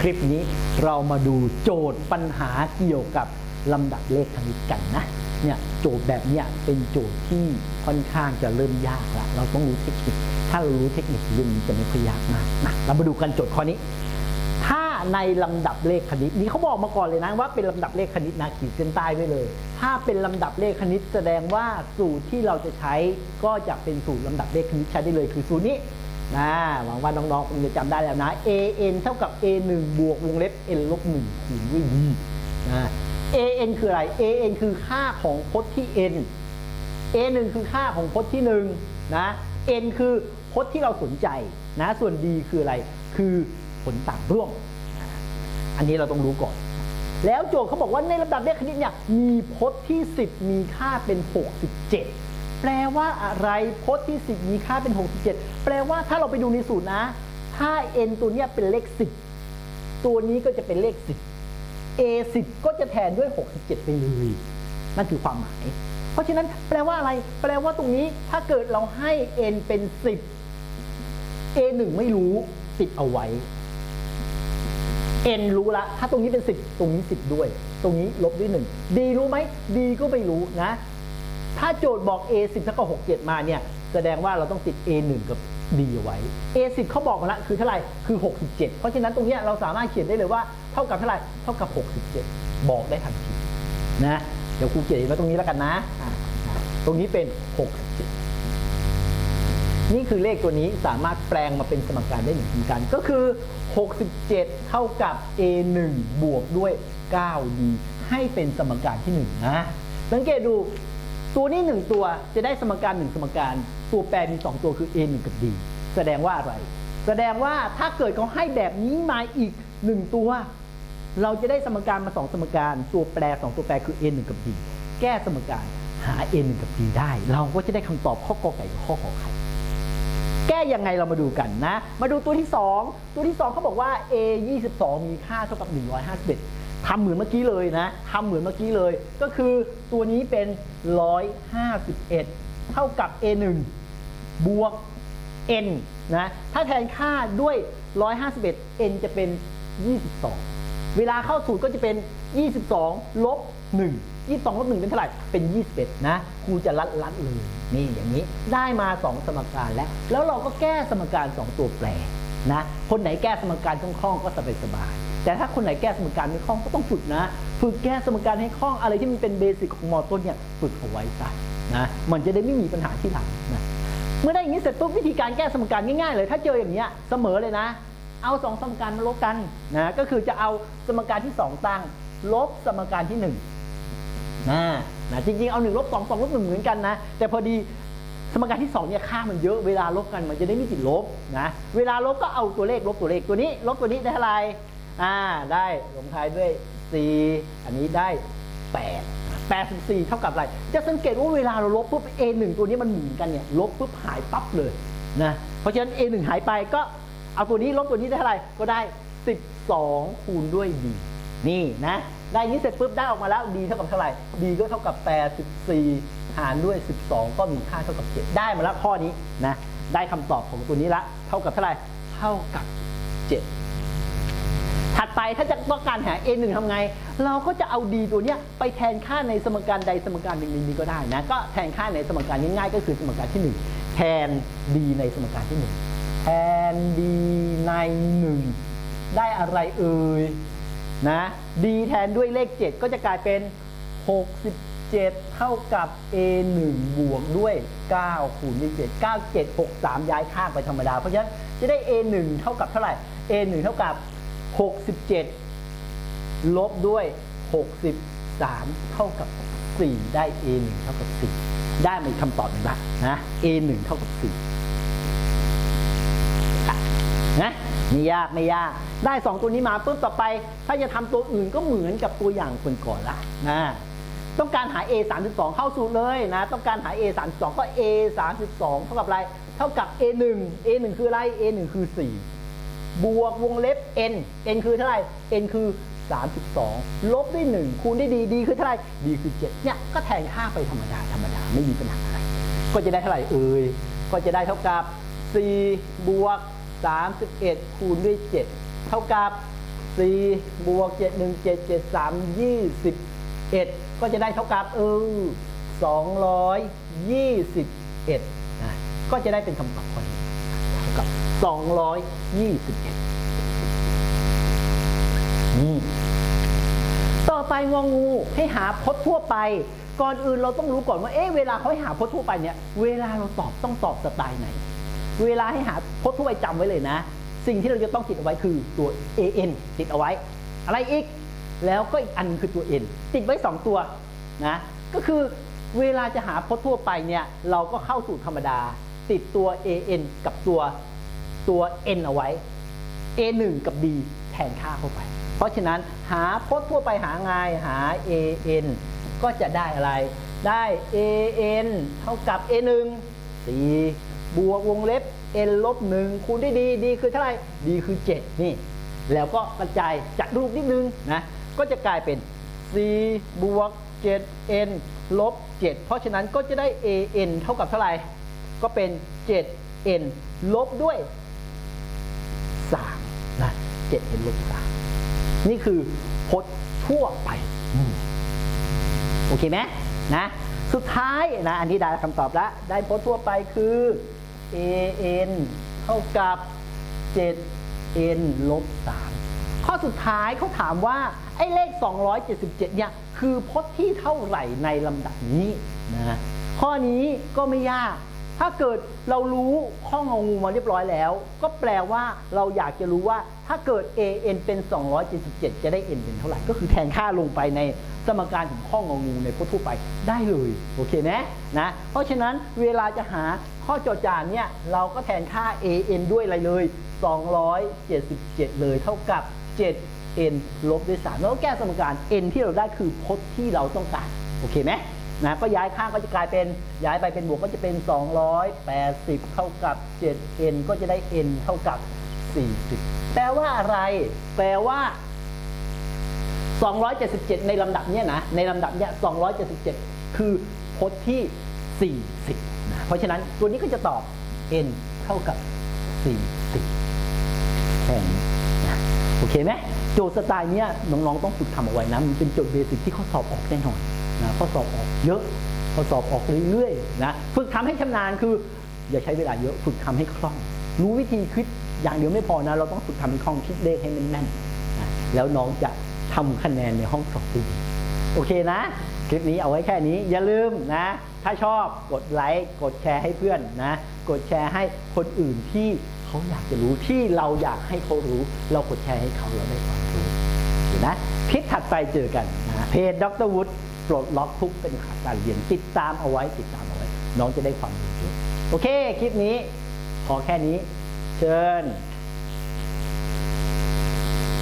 คลิปนี้เรามาดูโจทย์ปัญหาเกี่ยวกับลำดับเลขคณิตกันนะเนี่ยโจทย์แบบเนี้ยเป็นโจทย์ที่ค่อนข้างจะเริ่มยากละเราต้องรู้เทคนิค ถ้าเรารู้เทคนิคเรื่องนี้จะไม่ค่อยยากมากนะเรามาดูกันโจทย์ข้อนี้ ถ้าในลำดับเลขคณิต นี่เขาบอกมาก่อนเลยนะว่าเป็นลำดับเลขคณิตนะขีดเส้นใต้ไว้เลย ถ้าเป็นลำดับเลขคณิตแสดงว่าสูตรที่เราจะใช้ก็จะเป็นสูตรลำดับเลขคณิตใช้ได้เลยคือสูตรนี้ นะหวังว่าน้องๆคงจะจำได้แล้วนะ a n เท่ากับ a 1บวกวงเล็บ n ลบ1คูณด้วย b นะ a n คืออะไร a n คือค่าของพจน์ที่ n a 1คือค่าของพจน์ที่1นะ n คือพจน์ที่เราสนใจนะ ส่วน d คืออะไร คือผลต่างร่วม อันนี้เราต้องรู้ก่อน แล้วโจทย์เขาบอกว่าในลำดับเลขคณิตเนี่ยมีพจน์ที่ 10 มีค่าเป็น 67 แปลว่าอะไรพจน์ที่ 10 มีค่าเป็น 67 แปลว่าถ้าเราไปดูในสูตรนะ ถ้า n ตัวนี้เป็นเลข 10 ตัวนี้ก็จะเป็นเลข 10 a 10ก็จะแทนด้วย 67ไปเลยนั่นคือความหมาย เพราะฉะนั้นแปลว่าอะไร แปลว่าตรงนี้ถ้าเกิดเราให้ n เป็น 10 a 1ไม่รู้ติดเอาไว้ n รู้ละ ถ้าตรงนี้เป็น 10 ตรงนี้ 10 ด้วย ตรงนี้ลบด้วย 1 d รู้ไหม d ก็ไม่รู้นะ ถ้าโจทย์บอก a 10 เท่ากับ67 มาเนี่ยแสดงว่าเราต้องติด a 1 กับ d เอาไว้ a 10 เขาบอกมาละคือเท่าไหร่คือ 67 เพราะฉะนั้นตรงนี้เราสามารถเขียนได้เลยว่าเท่ากับเท่าไหร่เท่ากับ 67 บอกได้ทันทีนะเดี๋ยวครูเขียนไว้ตรงนี้แล้วกันนะอะตรงนี้เป็น 67 นี่คือเลขตัวนี้สามารถแปลงมาเป็นสมการได้หนึ่งสมการก็คือ 67 เท่ากับ a 1 บวกด้วย 9d ให้เป็นสมการที่1นะสังเกตดู ตัวนี้ 1 ตัวจะได้สมการ 1 สมการ ตัวแปรมี 2 ตัวคือ a 1กับ d แสดงว่าอะไร แสดงว่าถ้าเกิดเขาให้แบบนี้มาอีก 1 ตัว เราจะได้สมการมา 2 สมการ ตัวแปร 2 ตัวแปรคือ a 1กับ d แก้สมการหา a 1กับ d ได้ เราก็จะได้คำตอบข้อกอไก่กับข้อขอไข่แก้ยังไงเรามาดูกันนะ มาดูตัวที่ 2 ตัวที่ 2เขาบอกว่า a 22 มีค่าเท่ากับ 151 ทำเหมือนเมื่อกี้เลยนะทำเหมือนเมื่อกี้เลย ก็คือตัวนี้เป็น 151 เท่ากับ a 1 บวก n นะ ถ้าแทนค่าด้วย 151 n จะเป็น 22 เวลาเข้าสูตรก็จะเป็น 22 ลบ 1 22ลบ1เป็นเท่าไหร่ เป็น 21 นะ ครูจะลัดลัดเลย นี่อย่างนี้ ได้มา 2 สมการแล้ว แล้วเราก็แก้สมการ 2 ตัวแปรนะ คนไหนแก้สมการคล่องๆก็สบายสบายๆ แต่ถ้าคนไหนแก้สมการไม่คล่องก็ต้องฝึกนะ ฝึกแก้สมการให้คล่องอะไรที่มันเป็นเบสิกของมอต้นเนี่ยฝึกเอาไว้ซะนะมันจะได้ไม่มีปัญหาที่หลังนะเมื่อได้อย่างนี้เสร็จปุ๊บวิธีการแก้สมการง่ายๆเลย ถ้าเจออย่างเนี้ยเสมอเลยนะ เอาสองสมการมาลบกันนะก็คือจะเอาสมการที่ 2 ตั้ง ลบสมการที่1นะนะจริงๆเอา1ลบ2 2ลบ1เหมือนกันนะ แต่พอดีสมการที่2เนี่ยค่ามันเยอะเวลาลบกันมันจะได้ไม่ติดลบนะเวลาลบก็เอาตัวเลขลบตัวเลขตัวนี้ ลบตัวนี้ได้เท่าไหร่ อ่าได้ลงท้ายด้วย4อันนี้ได้ 8 84 เท่ากับอะไร จะสังเกตว่าเวลาเราลบปุ๊บ a 1 ตัวนี้มันหมุนกันเนี่ย ลบปุ๊บหายปั๊บเลยนะ เพราะฉะนั้น a 1 หายไปก็เอาตัวนี้ลบตัวนี้ได้เท่าไหร่ ก็ได้ 12 คูณด้วย d นี่นะ ได้อย่างนี้เสร็จปุ๊บได้ออกมาแล้ว d เท่ากับเท่าไหร่ d ก็เท่ากับ 84 หารด้วย 12 ก็มีค่าเท่ากับ 7 ได้มาแล้วข้อนี้นะ ได้คำตอบของตัวนี้ละ เท่ากับเท่าไหร่ เท่ากับ 7 ถัดไปถ้าจะต้องการหา a 1ทำไง เราก็จะเอา d ตัวเนี้ยไปแทนค่าในสมการใดสมการหนึ่งนนี้ก็ได้นะ ก็แทนค่าในสมการง่ายๆก็คือสมการที่ 1 แทน d ในสมการที่ 1 แทน d ใน 1 ได้อะไรเอ่ยนะ d แทนด้วยเลข 7 ก็จะกลายเป็น 67 เท่ากับ a 1บวกด้วย 9 คูณด้วย7 9 7 6 3 ย้ายข้างไปธรรมดา เพราะฉะนั้นจะได้ a 1เท่ากับเท่าไหร่ a 1เท่ากับ 67 ลบด้วย 63 เท่ากับ 4 ได้ a 1เท่ากับ 4 ได้มาอีกคำตอบหนึ่งละนะ a 1เท่ากับ 4 นะไม่ยากไม่ยาก ได้ 2 ตัวนี้มาปุ๊บต่อไป ถ้าจะทำตัวอื่นก็เหมือนกับตัวอย่างคนก่อนละนะต้องการหา a 3 2เข้าสูตรเลยนะ ต้องการหา a 3 2ก็ a 3 2เท่ากับอะไร เท่ากับ a 1 a 1คืออะไร a 1คือ 4 บวกวงเล็บ n n คือเท่าไหร่ n คือ 32 ลบด้วย 1 คูณด้วย d d คือเท่าไหร่ d คือ 7 เนี่ยก็แทนค่าไปธรรมดาธรรมดาไม่มีปัญหาอะไร ก็จะได้เท่าไหร่เอ่ยก็จะได้เท่ากับ4บวก31 คูณด้วย 7 เท่ากับ4บวก7 1 7 7 3 21 ก็จะได้เท่ากับเออ221นะก็จะได้เป็นคำตอบข้อนี้ากับ 221อืมต่อไปงองูให้หาพจน์ทั่วไป ก่อนอื่นเราต้องรู้ก่อนว่าเอ๊ะเวลาเขาให้หาพจน์ทั่วไปเนี่ย เวลาเราตอบต้องตอบสไตล์ไหน เวลาให้หาพจน์ทั่วไปจำไว้เลยนะ สิ่งที่เราจะต้องติดเอาไว้คือตัว an ติดเอาไว้ อะไรอีก แล้วก็อีกอันคือตัว n ติดไว้ 2 ตัวนะก็คือเวลาจะหาพจน์ทั่วไปเนี่ยเราก็เข้าสู่ธรรมดา ติดตัว an กับตัวตัว n เอาไว้ a 1 กับ b แทนค่าเข้าไป เพราะฉะนั้นหาพจน์ทั่วไปหาไงหา a n ก็จะได้อะไร ได้ a n เท่ากับ a 1 4 บวกวงเล็บ n ลบ1คูณด้วย d d คือเท่าไหร่ d คือ 7 นี่ แล้วก็กระจายจัดรูปนิดนึงนะ ก็จะกลายเป็น 4 บวก 7n ลบ 7 เพราะฉะนั้นก็จะได้ an เท่ากับเท่าไหร่ ก็เป็น 7n ลบด้วย 3 นะ 7 n ลบ3นี่คือพจน์ทั่วไปโอเคไหมนะ สุดท้ายนะ อันนี้ได้คำตอบแล้ว ได้พจน์ทั่วไปคือ an เท่ากับ 7n ลบ3ข้อสุดท้ายเขาถามว่า ไอ้เลข 277 เนี่ย คือพจน์ที่เท่าไหร่ในลำดับนี้นะข้อนี้ก็ไม่ยาก ถ้าเกิดเรารู้ข้ององูมาเรียบร้อยแล้ว ก็แปลว่าเราอยากจะรู้ว่าถ้าเกิด an เป็น 277 จะได้ n เป็นเท่าไหร่ ก็คือแทนค่าลงไปในสมการของข้ององูในพจน์ทั่วไปได้เลย โอเคไหมนะ เพราะฉะนั้นเวลาจะหาข้อจอจานเนี่ยเราก็แทนค่า an ด้วยอะไรเลย 277 เลยเท่ากับ 7n ลบด้วย3แล้วแก้สมการ n ที่เราได้คือพจน์ที่เราต้องการ โอเคไหม นะก็ย้ายข้างก็จะกลายเป็นย้ายไปเป็นบวกก็จะเป็น 280 เท่ากับ 7n ก็จะได้ n เท่ากับ 40 แปลว่าอะไร แปลว่า 277 ในลำดับเนี้ยนะ ในลำดับเนี้ย277 คือพจน์ที่ 40นะเพราะฉะนั้นตัวนี้ก็จะตอบ n เท่ากับ 40แค่นี้นะโอเคไหมโจทย์สไตล์เนี้ยน้องๆต้องฝึกทำเอาไว้นะ มันเป็นโจทย์เบสิกที่ข้อสอบออกแน่นอน นะข้อสอบออกเยอะข้อสอบออกเรื่อยๆนะฝึกทำให้ชำนาญคือ อย่าใช้เวลาเยอะฝึกทำให้คล่อง รู้วิธีคิดอย่างเดียวไม่พอนะ เราต้องฝึกทำให้คล่องคิดเลขให้แม่นๆนะแล้วน้องจะทำคะแนนในห้องสอบได้ดีโอเคนะ คลิปนี้เอาไว้แค่นี้อย่าลืมนะ ถ้าชอบกดไลค์กดแชร์ให้เพื่อนนะ กดแชร์ให้คนอื่นที่เขาอยากจะรู้ที่เราอยากให้เขารู้ เรากดแชร์ให้เขาเราได้ความรู้นนะคลิปถัดไปเจอกันนะเพจดรวุฒิ ปลดล็อกทุกเป็นขาการเรียนติดตามเอาไว้ติดตามเอาไว้ น้องจะได้ความรู้เยอะโอเค คลิปนี้ พอแค่นี้ เชิญ